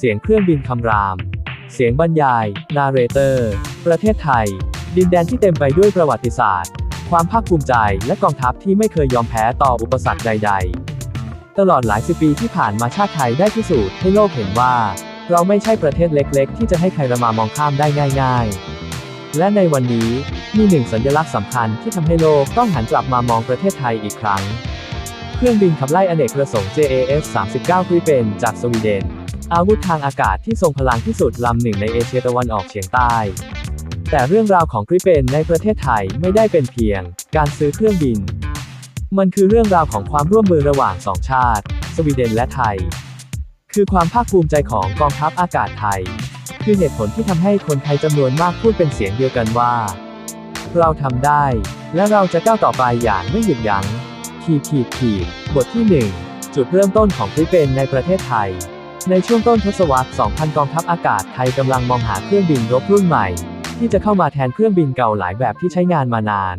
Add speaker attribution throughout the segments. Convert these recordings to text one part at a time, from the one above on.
Speaker 1: เสียงเครื่องบินคำราม เสียงบรรยาย นาเรเตอร์ ประเทศไทย ดินแดนที่เต็มไปด้วยประวัติศาสตร์ ความภาคภูมิใจ และกองทัพที่ไม่เคยยอมแพ้ต่ออุปสรรคใด ๆ ตลอดหลายสิบปีที่ผ่านมาชาติไทยได้พิสูจน์ให้โลกเห็นว่า เราไม่ใช่ประเทศเล็ก ๆ ที่จะให้ใครระมามองข้ามได้ง่าย ๆ และในวันนี้มีหนึ่งสัญลักษณ์สำคัญที่ทำให้โลกต้องหันกลับมามองประเทศไทยอีกครั้ง เครื่องบินขับไล่อเนกประสงค์ JAS 39 Gripen จากสวีเดน อาวุธทางอากาศที่ทรงพลังที่สุดลำหนึ่งในเอเชียตะวันออกเฉียงใต้ แต่เรื่องราวของกริเปนในประเทศไทยไม่ได้เป็นเพียง การซื้อเครื่องบิน มันคือเรื่องราวของความร่วมมือระหว่างสองชาติ สวีเดนและไทย คือความภาคภูมิใจของกองทัพอากาศไทย คือเหตุผลที่ทำให้คนไทยจำนวนมากพูดเป็นเสียงเดียวกันว่า เราทำได้ และเราจะก้าวต่อไปอย่างไม่หยุดยัง้งขีดขีดขีดบทที่ 1 จุดเริ่มต้นของกริเปนในประเทศไทย ในช่วงต้นทศวรรษ 2000 กองทัพอากาศไทยกำลังมองหาเครื่องบินรบรุ่นใหม่ ที่จะเข้ามาแทนเครื่องบินเก่าหลายแบบที่ใช้งานมานาน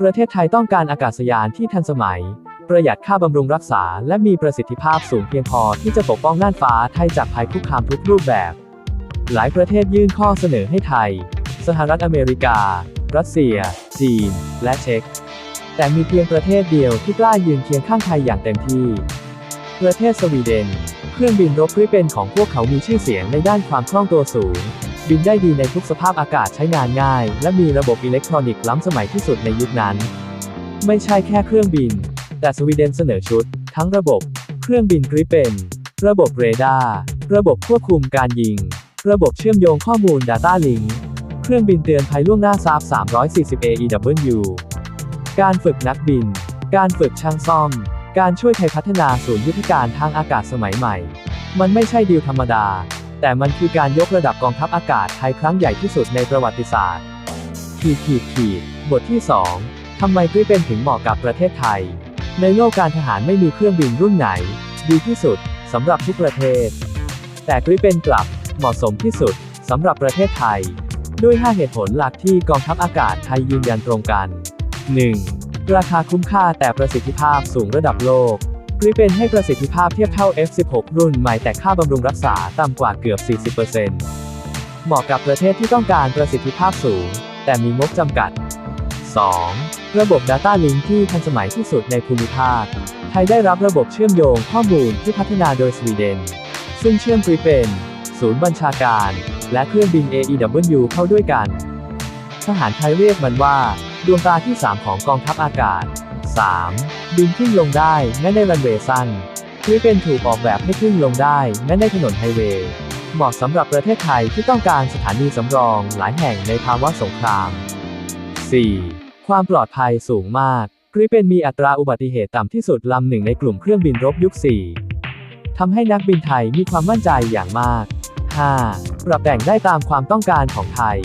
Speaker 1: ประเทศไทยต้องการอากาศยานที่ทันสมัย ประหยัดค่าบำรุงรักษา และมีประสิทธิภาพสูงเพียงพอที่จะปกป้องน่านฟ้าไทยจากภัยคุกคามทุกรูปแบบ หลายประเทศยื่นข้อเสนอให้ไทย สหรัฐอเมริกา รัสเซีย จีน และเช็ก แต่มีเพียงประเทศเดียวที่กล้ายืนเคียงข้างไทยอย่างเต็มที่ ประเทศสวีเดน เครื่องบินรบกริเปนของพวกเขามีชื่อเสียงในด้านความคล่องตัวสูง บินได้ดีในทุกสภาพอากาศใช้งานง่าย และมีระบบอิเล็กทรอนิกส์ล้ำสมัยที่สุดในยุคนั้น ไม่ใช่แค่เครื่องบิน แต่สวีเดนเสนอชุด ทั้งระบบ เครื่องบินกริเปนระบบเรดาร์ระบบควบคุมการยิง ระบบเชื่อมโยงข้อมูล Data Link เครื่องบินเตือนภัยล่วงหน้าซาบ340 AEW การฝึกนักบิน การฝึกช่างซ่อม การช่วยไทยพัฒนาศูนย์ยุทธการทางอากาศสมัยใหม่ มันไม่ใช่ดีลธรรมดา แต่มันคือการยกระดับกองทัพอากาศไทยครั้งใหญ่ที่สุดในประวัติศาสตร์ ขีดขีดขีดบทที่ 2 ทำไมกริเป็นถึงเหมาะกับประเทศไทย ในโลกการทหารไม่มีเครื่องบินรุ่นไหน ดีที่สุดสำหรับทุกประเทศ แต่กริเป็นกลับเหมาะสมที่สุดสำหรับประเทศไทย ด้วย 5 เหตุผลหลักที่กองทัพอากาศไทยยืนยันตรงกัน 1. ราคาคุ้มค่าแต่ประสิทธิภาพสูงระดับโลกกริเป็นให้ประสิทธิภาพเทียบเท่า F16 รุ่นใหม่แต่ค่าบำรุงรักษาต่ำกว่าเกือบ 40%เหมาะกับประเทศที่ต้องการประสิทธิภาพสูง แต่มีงบจำกัด 2. ระบบ Data Link ที่ทันสมัยที่สุดในภูมิภาค ไทยได้รับระบบเชื่อมโยงข้อมูลที่พัฒนาโดยสวีเดน ซึ่งเชื่อมกริเป็น ศูนย์บัญชาการ และเครื่องบิน AEW เข้าด้วยกัน ทหารไทยเรียกมันว่า ดวงตาที่ 3 ของกองทัพอากาศ 3. บินขึ้นลงได้แม้ในรันเวย์สั้นกริเป็นถูกออกแบบให้ขึ้นลงได้แม้ในถนนไฮเวย์ เหมาะสำหรับประเทศไทยที่ต้องการสถานีสำรองหลายแห่งในภาวะสงคราม 4. ความปลอดภัยสูงมากกริเป็นมีอัตราอุบัติเหตุต่ำที่สุดลำหนึ่งในกลุ่มเครื่องบินรบยุค 4 ทำให้นักบินไทยมีความมั่นใจอย่างมาก 5. ปรับแต่งได้ตามความต้องการของไทย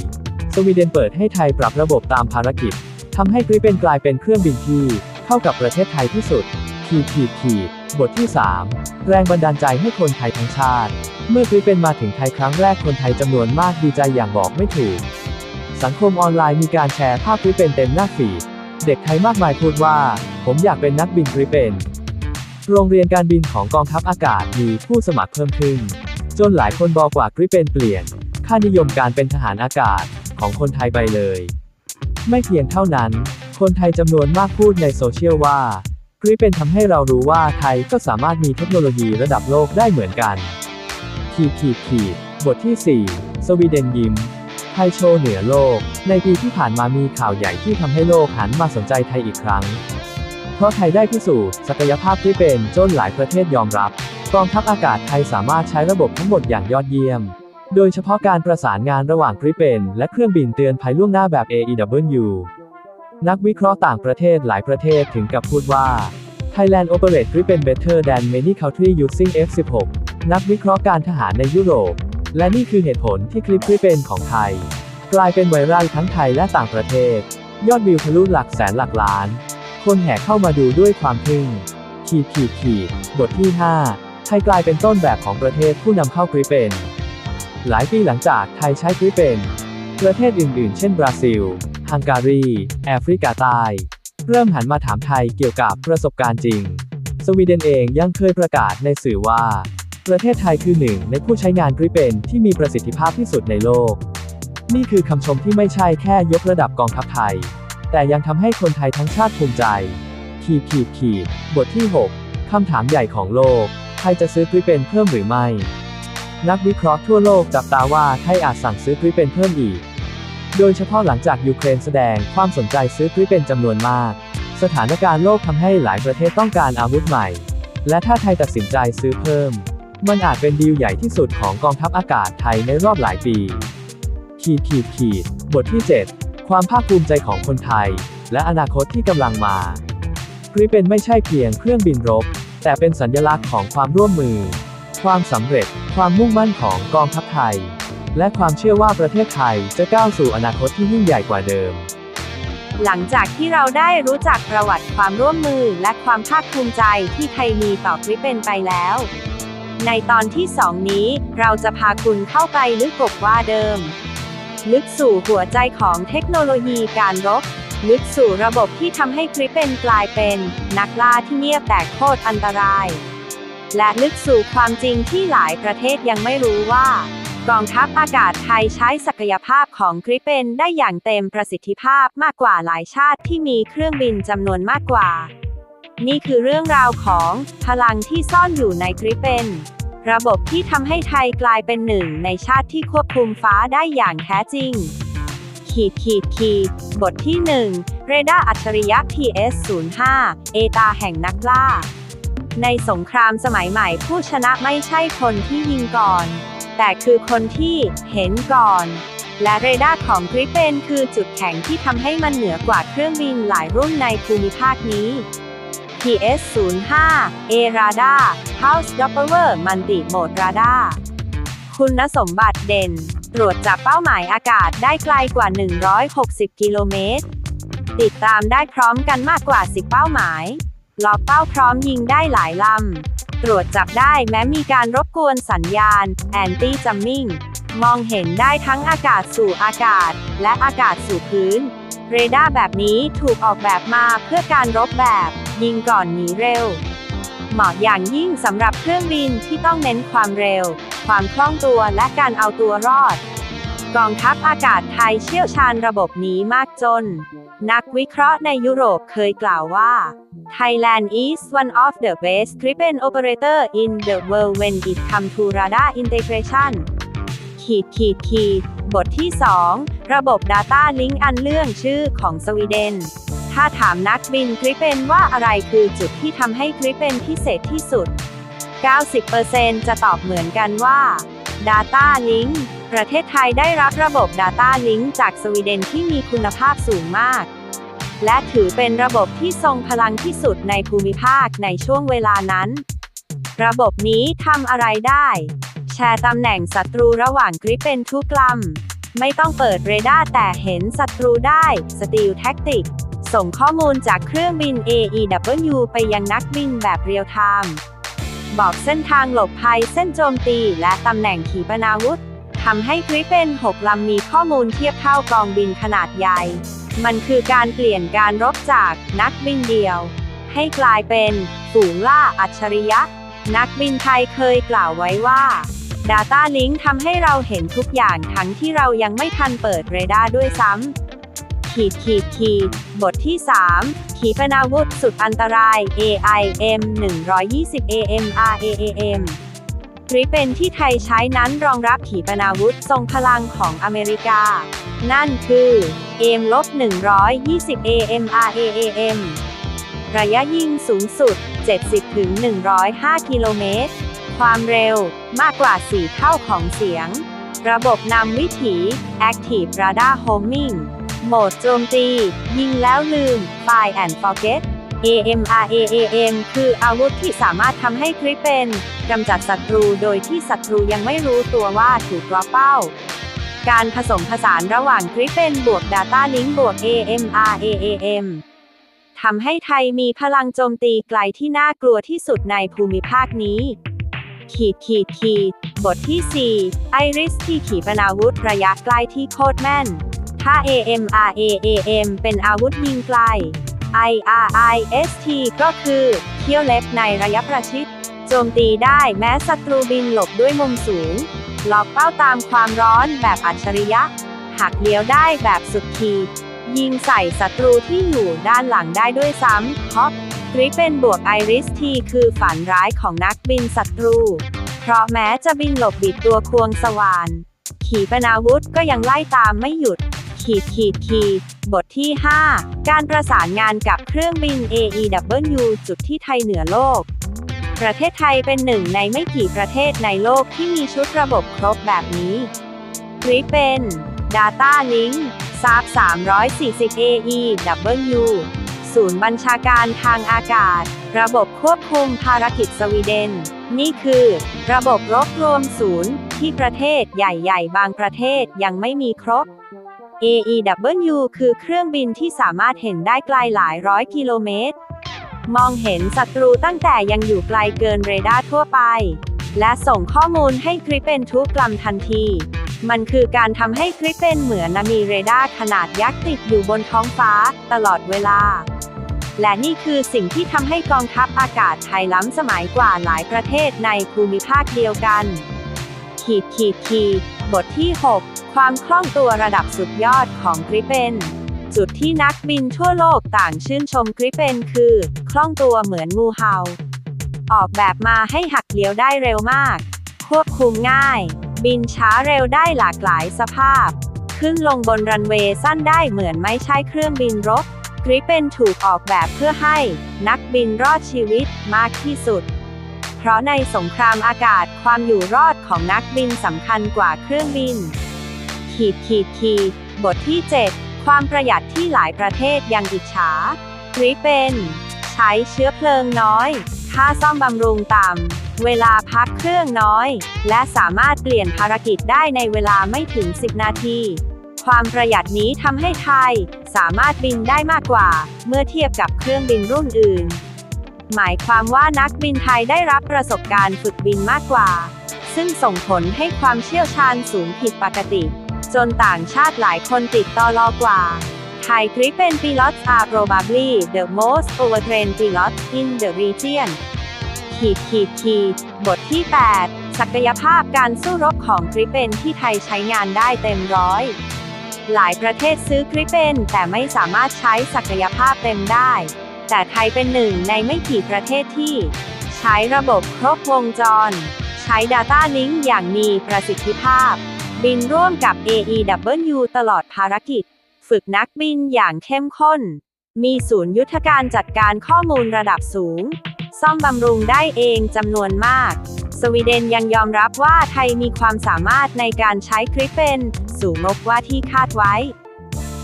Speaker 1: สวีเดนเปิดให้ไทยปรับระบบตามภารกิจทำให้กริเป็นกลายเป็นเครื่องบินที่เข้ากับประเทศไทยที่สุด ขีดขีดขีด บทที่ 3 แรงบันดาลใจให้คนไทยทั้งชาติ เมื่อกริเป็นมาถึงไทยครั้งแรกคนไทยจำนวนมากดีใจอย่างบอกไม่ถูก สังคมออนไลน์มีการแชร์ภาพกริเป็นเต็มหน้าฟีด เด็กไทยมากมายพูดว่า ผมอยากเป็นนักบินกริเป็น โรงเรียนการบินของกองทัพอากาศมีผู้สมัครเพิ่มขึ้น จนหลายคนบอกว่ากริเป็นเปลี่ยน ค่านิยมการเป็นทหารอากาศ ของคนไทยไปเลย ไม่เพียงเท่านั้น คนไทยจำนวนมากพูดในโซเชียลว่ากริเป็นทำให้เรารู้ว่าไทยก็สามารถมีเทคโนโลยีระดับโลกได้เหมือนกัน ขีดขีดขีดบทที่ 4 สวีเดนยิ้ม ไทยโชว์เหนือโลก ในปีที่ผ่านมามีข่าวใหญ่ที่ทำให้โลกหันมาสนใจไทยอีกครั้ง เพราะไทยได้พิสูจน์ศักยภาพที่เป็นจนหลายประเทศยอมรับ กองทัพอากาศไทยสามารถใช้ระบบทั้งหมดอย่างยอดเยี่ยม โดยเฉพาะการประสานงานระหว่างกริเปนและเครื่องบินเตือนภัยล่วงหน้าแบบ AEW นักวิเคราะห์ต่างประเทศหลายประเทศถึงกับพูดว่า Thailand operate Gripen better than many country using F16 นักวิเคราะห์การทหารในยุโรป และนี่คือเหตุผลที่คลิป Gripen ของไทย กลายเป็นไวรัลทั้งไทยและต่างประเทศ ยอดวิวทะลุหลักแสนหลักล้าน คนแห่เข้ามาดูด้วยความทึ่ง ขีดขีดขีดบทที่ 5 ไทยกลายเป็นต้นแบบของประเทศผู้นำเข้ากริเปน หลายปีหลังจากไทยใช้กริเป็นประเทศอื่นๆ เช่นบราซิล ฮังการี แอฟริกาใต้ เริ่มหันมาถามไทยเกี่ยวกับประสบการณ์จริง สวีเดนเองยังเคยประกาศในสื่อว่า ประเทศไทยคือหนึ่งในผู้ใช้งานกริปเปนที่มีประสิทธิภาพที่สุดในโลก นี่คือคำชมที่ไม่ใช่แค่ยกระดับกองทัพไทย แต่ยังทำให้คนไทยทั้งชาติภูมิใจ ขีดขีดขีดบทที่ 6คำถามใหญ่ของโลก ไทยจะซื้อกริปเปนเพิ่มหรือไม่ นักวิเคราะห์ทั่วโลกจับตาว่าไทยอาจสั่งซื้อกริเป็นเพิ่มอีก โดยเฉพาะหลังจากยูเครนแสดงความสนใจซื้อกริเป็นจำนวนมาก สถานการณ์โลกทำให้หลายประเทศต้องการอาวุธใหม่ และถ้าไทยตัดสินใจซื้อเพิ่ม มันอาจเป็นดีลใหญ่ที่สุดของกองทัพอากาศไทยในรอบหลายปี ขีดขีดขีด บทที่ 7 ความภาคภูมิใจของคนไทย และอนาคตที่กำลังมากริเป็นไม่ใช่เพียงเครื่องบินรบ แต่เป็นสัญลักษณ์ของความร่วมมือ ความสำเร็จ ความมุ่งมั่นของกองทัพไทย และความเชื่อว่าประเทศไทยจะก้าวสู่อนาคตที่ยิ่งใหญ่กว่าเดิม
Speaker 2: หลังจากที่เราได้รู้จักประวัติความร่วมมือและความภาคภูมิใจที่ไทยมีต่อกริปเปนไปแล้ว ในตอนที่ 2 นี้เราจะพาคุณเข้าไปลึกกว่าเดิม ลึกสู่หัวใจของเทคโนโลยีการรบลึกสู่ระบบที่ทำให้กริปเป็นกลายเป็น นักล่าที่เงียบแต่โคตรอันตราย และลึกสู่ความจริงที่หลายประเทศยังไม่รู้ว่า กองทัพอากาศไทยใช้ศักยภาพของกริปเปนได้อย่างเต็มประสิทธิภาพมากกว่าหลายชาติที่มีเครื่องบินจำนวนมากกว่า นี่คือเรื่องราวของพลังที่ซ่อนอยู่ในกริปเปนระบบที่ทำให้ไทยกลายเป็นหนึ่งในชาติที่ควบคุมฟ้าได้อย่างแท้จริง ขีดขีดขีดบทที่ 1 เรดาร์อัจฉริยะ PS05 เอตาแห่งนักล่า ในสงครามสมัยใหม่ผู้ชนะไม่ใช่คนที่ยิงก่อน แต่คือคนที่เห็นก่อน และเรดาร์ของกริปเปนคือจุดแข็งที่ทำให้มันเหนือกว่าเครื่องบินหลายรุ่นในภูมิภาคนี้ PS05 A Radar House Doppler Multi Mode Radar คุณสมบัติเด่น ตรวจจับเป้าหมายอากาศได้ไกลกว่า 160 กิโลเมตร ติดตามได้พร้อมกันมากกว่า 10 เป้าหมาย ล็อกเป้าพร้อมยิงได้หลายลำ ตรวจจับได้แม้มีการรบกวนสัญญาณ Anti Jamming มองเห็นได้ทั้งอากาศสู่อากาศ และอากาศสู่พื้น เรดาร์แบบนี้ถูกออกแบบมาเพื่อการรบแบบ ยิงก่อนหนีเร็ว เหมาะอย่างยิ่งสำหรับเครื่องบินที่ต้องเน้นความเร็ว ความคล่องตัวและการเอาตัวรอด กองทัพอากาศไทยเชี่ยวชาญระบบนี้มากจน นักวิเคราะห์ในยุโรปเคยกล่าวว่า Thailand is one of the best Gripen operator in the world when it comes to radar integration ขีดขีดขีดบทที่ 2 ระบบ Data Link อันเรื่องชื่อของสวีเดน ถ้าถามนักบินกริปเปนว่าอะไรคือจุดที่ทำให้กริปเปนพิเศษที่สุด 90%จะตอบเหมือนกันว่า Data Link ประเทศไทยได้รับระบบ Data Link จากสวีเดนที่มีคุณภาพสูงมาก และถือเป็นระบบที่ทรงพลังที่สุดในภูมิภาคในช่วงเวลานั้น ระบบนี้ทำอะไรได้ แชร์ตำแหน่งศัตรูระหว่างกริปเป็นทุกลำไม่ต้องเปิดเรดาร์แต่เห็นศัตรูได้สตีลแท็กติกส่งข้อมูลจากเครื่องบิน AEW ไปยังนักบินแบบเรียลไทม์ บอกเส้นทางหลบภัยเส้นโจมตีและตำแหน่งขีปนาวุธทำให้กริปเป็น6ลำมีข้อมูลเทียบเท่ากองบินขนาดใหญ่ มันคือการเปลี่ยนการรบจากนักบินเดียว ให้กลายเป็นฝูงล่าอัจฉริยะ นักบินไทยเคยกล่าวไว้ว่า Data Link ทำให้เราเห็นทุกอย่างทั้งที่เรายังไม่ทันเปิดเรดาร์ด้วยซ้ำ ขีดขีดขีดบทที่ 3 ขีปนาวุธสุดอันตราย AIM 120 AMRAAM กริเป็นที่ไทยใช้นั้นรองรับขีปนาวุธทรงพลังของอเมริกา นั่นคือ AIM ลบ120 AMRAAM ระยะยิงสูงสุด 70-105 กิโลเมตร ความเร็วมากกว่า 4 เท่าของเสียง ระบบนำวิถี Active Radar Homing โหมดโจมตี ยิงแล้วลืม Fire and Forget AMRAAM คืออาวุธที่สามารถทำให้คริปเป็นกำจัดศัตรูโดยที่ศัตรูยังไม่รู้ตัวว่าถูกล็อกเป้า การผสมผสานระหว่างคริปเป็นบวก Data Link บวก AMRAAM ทำให้ไทยมีพลังโจมตีไกลที่น่ากลัวที่สุดในภูมิภาคนี้ ขีดขีดขีด บทที่ 4 ไอริสที่ขีปนาวุธระยะใกล้ที่โคตรแม่น ถ้า AMRAAM เป็นอาวุธยิงไกล IRIST ก็คือเที่ยวเล็บในระยะประชิด โจมตีได้แม้ศัตรูบินหลบด้วยมุมสูง ล็อกเป้าตามความร้อนแบบอัจฉริยะ หักเลี้ยวได้แบบสุดขีด ยิงใส่ศัตรูที่อยู่ด้านหลังได้ด้วยซ้ำเพราะกริปเป็นบวกไอริสทีคือฝันร้ายของนักบินศัตรู เพราะแม้จะบินหลบบิดตัวควงสว่าน ขีปนาวุธก็ยังไล่ตามไม่หยุด ขีดขีดขีดบทที่ 5 การประสานงานกับเครื่องบิน AEW จุดที่ไทยเหนือโลก ประเทศไทยเป็นหนึ่งในไม่กี่ประเทศในโลกที่มีชุดระบบครบแบบนี้กริปเป็น Data Link ซาบ340 AEW ศูนย์บัญชาการทางอากาศ ระบบควบคุมภารกิจสวีเดน นี่คือ ระบบรบรวมศูนย์ที่ประเทศใหญ่ ๆ บางประเทศยังไม่มีครบ AEW คือเครื่องบินที่สามารถเห็นได้ไกลหลายร้อยกิโลเมตร มองเห็นศัตรูตั้งแต่ยังอยู่ไกลเกินเรดาร์ทั่วไป และส่งข้อมูลให้กริปเป็นทุกลำทันที มันคือการทำให้กริปเป็นเหมือนมีเรดาร์ขนาดยักษ์ติดอยู่บนท้องฟ้า ตลอดเวลา และนี่คือสิ่งที่ทำให้กองทัพอากาศไทยล้ำสมัยกว่าหลายประเทศในภูมิภาคเดียวกัน ขีดขีดขีด บทที่ 6 ความคล่องตัวระดับสุดยอดของกริปเปนจุดที่นักบินทั่วโลกต่างชื่นชมกริปเปนคือ คล่องตัวเหมือนงูเห่า ออกแบบมาให้หักเลี้ยวได้เร็วมาก ควบคุมง่าย บินช้าเร็วได้หลากหลายสภาพ ขึ้นลงบนรันเวย์สั้นได้เหมือนไม่ใช่เครื่องบินรบกริปเปนถูกออกแบบเพื่อให้ นักบินรอดชีวิตมากที่สุด ราะในสงครามอากาศความอยู่รอดของนักบินสำคัญกว่าเครื่องบิน ขีดขีดขีดบทที่ 7 ความประหยัดที่หลายประเทศยังอิจฉากริปเป็น ใช้เชื้อเพลิงน้อย ค่าซ่อมบำรุงต่ำ เวลาพักเครื่องน้อย และสามารถเปลี่ยนภารกิจได้ในเวลาไม่ถึง 10 นาที ความประหยัดนี้ทำให้ไทย สามารถบินได้มากกว่า เมื่อเทียบกับเครื่องบินรุ่นอื่น หมายความว่านักบินไทยได้รับประสบการณ์ฝึกบินมากกว่า ซึ่งส่งผลให้ความเชี่ยวชาญสูงผิดปกติ จนต่างชาติหลายคนติดต่อรอกว่า Thai Gripen pilots are probably the most overtrained pilots in the region ขีดขีดขีดบทที่ 8 ศักยภาพการสู้รบของกริปเปนที่ไทยใช้งานได้เต็มร้อย หลายประเทศซื้อกริปเปนแต่ไม่สามารถใช้ศักยภาพเต็มได้ แต่ไทยเป็นหนึ่งในไม่กี่ประเทศที่ ใช้ระบบครบวงจร ใช้ Data Link อย่างมีประสิทธิภาพ บินร่วมกับ AEW ตลอดภารกิจ ฝึกนักบินอย่างเข้มข้น มีศูนย์ยุทธการจัดการข้อมูลระดับสูง ซ่อมบำรุงได้เองจำนวนมาก สวีเดนยังยอมรับว่าไทยมีความสามารถในการใช้คริปเปนสูงกว่าที่คาดไว้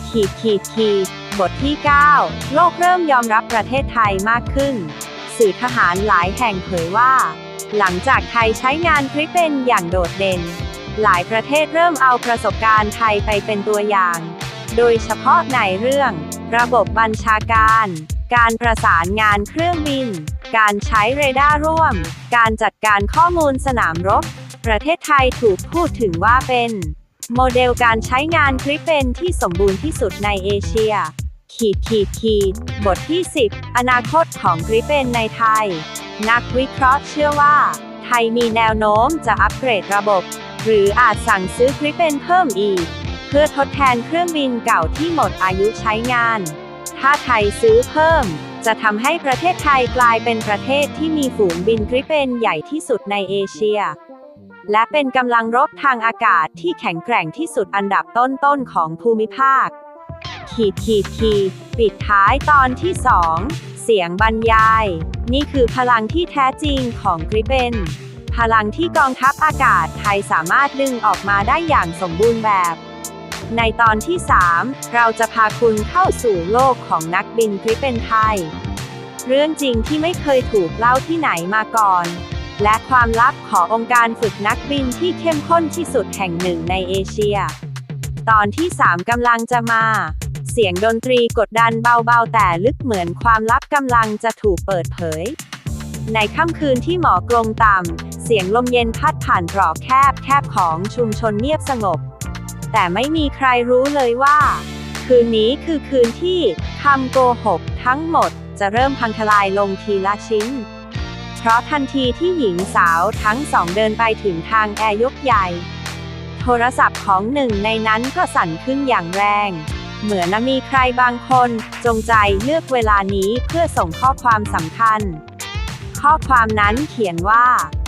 Speaker 2: ขีดขีดขีด บทที่ 9 โลกเริ่มยอมรับประเทศไทยมากขึ้น สื่อทหารหลายแห่งเผยว่า หลังจากไทยใช้งานคริปเปนอย่างโดดเด่น หลายประเทศเริ่มเอาประสบการณ์ไทยไปเป็นตัวอย่าง โดยเฉพาะในเรื่อง ระบบบัญชาการ การประสานงานเครื่องบิน การใช้เรดาร์ร่วม การจัดการข้อมูลสนามรบ ประเทศไทยถูกพูดถึงว่าเป็นโมเดลการใช้งานคริปเปนที่สมบูรณ์ที่สุดในเอเชีย ขีดขีดขีดบทที่ 10 อนาคตของกริปเปนในไทย นักวิเคราะห์เชื่อว่า ไทยมีแนวโน้มจะอัปเกรดระบบ หรืออาจสั่งซื้อกริปเปนเพิ่มอีก เพื่อทดแทนเครื่องบินเก่าที่หมดอายุใช้งาน ถ้าไทยซื้อเพิ่ม จะทำให้ประเทศไทยกลายเป็นประเทศที่มีฝูงบินกริปเปนใหญ่ที่สุดในเอเชีย และเป็นกำลังรบทางอากาศที่แข็งแกร่งที่สุดอันดับต้นๆของภูมิภาค ขีดขีดขีดปิดท้ายตอนที่2เสียงบรรยาย นี่คือพลังที่แท้จริงของกริเปนพลังที่กองทัพอากาศไทยสามารถดึงออกมาได้อย่างสมบูรณ์แบบ ในตอนที่ 3 เราจะพาคุณเข้าสู่โลกของนักบินกริเปนไทย เรื่องจริงที่ไม่เคยถูกเล่าที่ไหนมาก่อน และความลับขององค์การฝึกนักบินที่เข้มข้นที่สุดแห่งหนึ่งในเอเชีย ตอนที่ 3กำลังจะมา เสียงดนตรีกดดันเบาๆ แต่ลึกเหมือนความลับกำลังจะถูกเปิดเผย ในค่ำคืนที่หมอกลงต่ำ เสียงลมเย็นพัดผ่านตรอกแคบแคบของชุมชนเงียบสงบ แต่ไม่มีใครรู้เลยว่า คืนนี้คือคืนที่คำโกหกทั้งหมดจะเริ่มพังทลายลงทีละชิ้น เพราะทันทีที่หญิงสาวทั้งสองเดินไปถึงทางแอร์ยกใหญ่ โทรศัพท์ของหนึ่งในนั้นก็สั่นขึ้นอย่างแรง เหมือนมีใครบางคน จงใจเลือกเวลานี้เพื่อส่งข้อความสำคัญ ข้อความนั้นเขียนว่า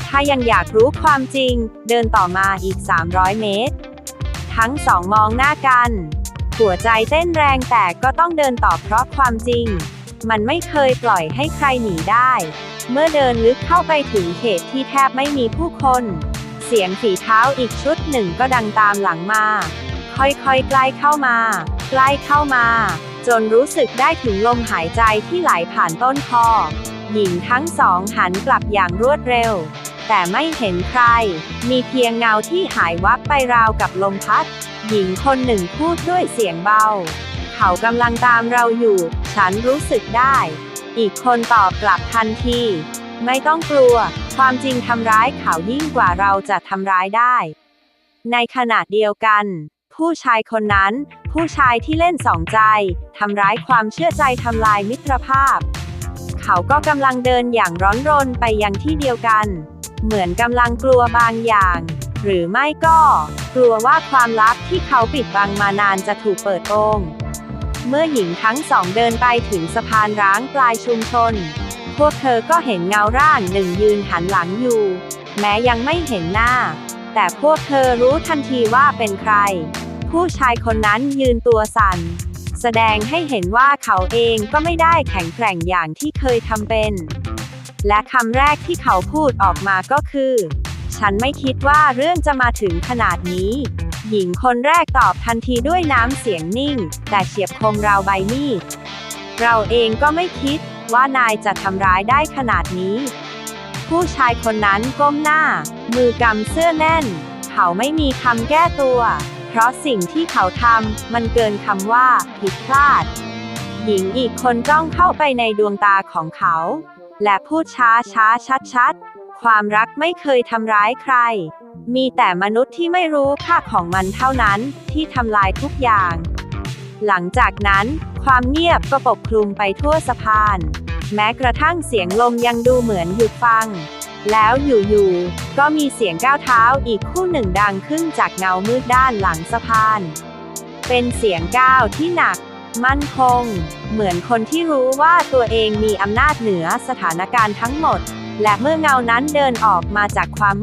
Speaker 2: ถ้ายังอยากรู้ความจริง เดินต่อมาอีก 300 เมตร ทั้งสองมองหน้ากัน หัวใจเต้นแรงแต่ก็ต้องเดินต่อเพราะความจริง มันไม่เคยปล่อยให้ใครหนีได้ เมื่อเดินลึกเข้าไปถึงเขตที่แทบไม่มีผู้คน เสียงฝีเท้าอีกชุดหนึ่งก็ดังตามหลังมา ค่อยๆใกล้เข้ามา ใกล้เข้ามา จนรู้สึกได้ถึงลมหายใจที่ไหลผ่านต้นคอ หญิงทั้งสองหันกลับอย่างรวดเร็ว แต่ไม่เห็นใคร มีเพียงเงาที่หายวับไปราวกับลมพัด หญิงคนหนึ่งพูดด้วยเสียงเบา เขากำลังตามเราอยู่ ฉันรู้สึกได้ อีกคนตอบกลับทันที ไม่ต้องกลัว ความจริงทำร้ายเขายิ่งกว่าเราจะทำร้ายได้ ในขณะเดียวกัน ผู้ชายคนนั้น ผู้ชายที่เล่นสองใจ ทำร้ายความเชื่อใจทำลายมิตรภาพ เขาก็กำลังเดินอย่างร้อนรนไปยังที่เดียวกัน เหมือนกำลังกลัวบางอย่าง หรือไม่ก็ กลัวว่าความลับที่เขาปิดบังมานานจะถูกเปิดโปงเมื่อหญิงทั้งสองเดินไปถึงสะพานร้างปลายชุมชน พวกเธอก็เห็นเงาร่างหนึ่งยืนหันหลังอยู่ แม้ยังไม่เห็นหน้า แต่พวกเธอรู้ทันทีว่าเป็นใคร ผู้ชายคนนั้นยืนตัวสั่น แสดงให้เห็นว่าเขาเองก็ไม่ได้แข็งแกร่งอย่างที่เคยทำเป็น และคำแรกที่เขาพูดออกมาก็คือ ฉันไม่คิดว่าเรื่องจะมาถึงขนาดนี้ หญิงคนแรกตอบทันทีด้วยน้ำเสียงนิ่ง แต่เฉียบคมราวใบมีด เราเองก็ไม่คิดว่านายจะทำร้ายได้ขนาดนี้ ผู้ชายคนนั้นก้มหน้า มือกำเสื้อแน่น เขาไม่มีคำแก้ตัว เพราะสิ่งที่เขาทำมันเกินคำว่า ผิดพลาด หญิงอีกคนจ้องเข้าไปในดวงตาของเขา และพูดช้าช้าชัดชัดความรักไม่เคยทำร้ายใคร มีแต่มนุษย์ที่ไม่รู้ค่าของมันเท่านั้นที่ทำลายทุกอย่าง หลังจากนั้น ความเงียบก็ปกคลุมไปทั่วสะพาน แม้กระทั่งเสียงลมยังดูเหมือนหยุดฟัง แล้วอยู่ๆ ก็มีเสียงก้าวเท้าอีกคู่หนึ่งดังขึ้นจากเงามืดด้านหลังสะพาน เป็นเสียงก้าวที่หนัก มั่นคง เหมือนคนที่รู้ว่าตัวเองมีอำนาจเหนือสถานการณ์ทั้งหมด และเมื่อเงานั้นเดินออกมาจากความ